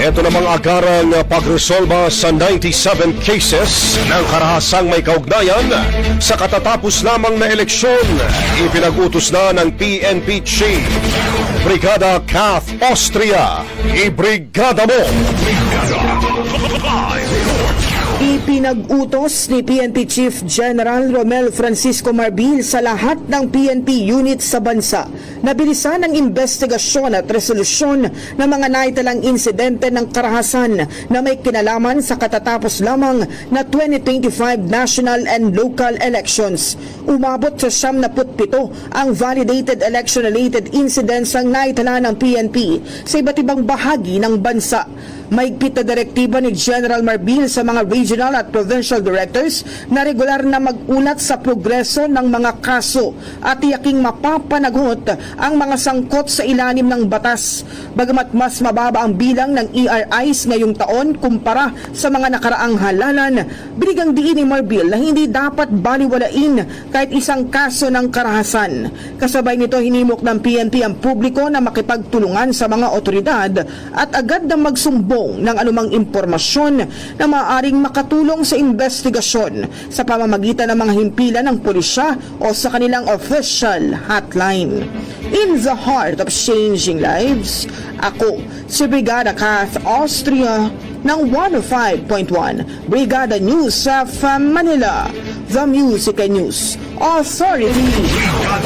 Ito namang agarang pagresolba sa 97 cases ng karahasang may kaugnayan sa katatapos lamang na eleksyon. Ipinag-utos na ng PNP Chief. Brigada Kath Austria. Ibrigada mo! Ipinag-utos ni PNP Chief General Romel Francisco Marbil sa lahat ng PNP units sa bansa na bilisan ang investigasyon at resolusyon ng mga naitalang insidente ng karahasan na may kinalaman sa katatapos lamang na 2025 national and local elections. Umabot sa 77 ang validated election-related incidents ang naitala ng PNP sa iba't ibang bahagi ng bansa. Maigpit na direktiba ni General Marbil sa mga regional at provincial directors na regular na mag-ulat sa progreso ng mga kaso at tiyaking mapapanagot ang mga sangkot sa ilalim ng batas. Bagamat mas mababa ang bilang ng ERIs ngayong taon kumpara sa mga nakaraang halalan, binigang diin ni Marbil na hindi dapat baliwalain kahit isang kaso ng karahasan. Kasabay nito hinimok ng PNP ang publiko na makipagtulungan sa mga otoridad at agad na magsumbong ng anumang impormasyon na maaaring makatulong sa investigasyon sa pamamagitan ng mga himpilan ng pulisya o sa kanilang official hotline. In the heart of changing lives, ako si Brigada Kath Austria ng 105.1 Brigada News sa Manila, The Music and News Authority.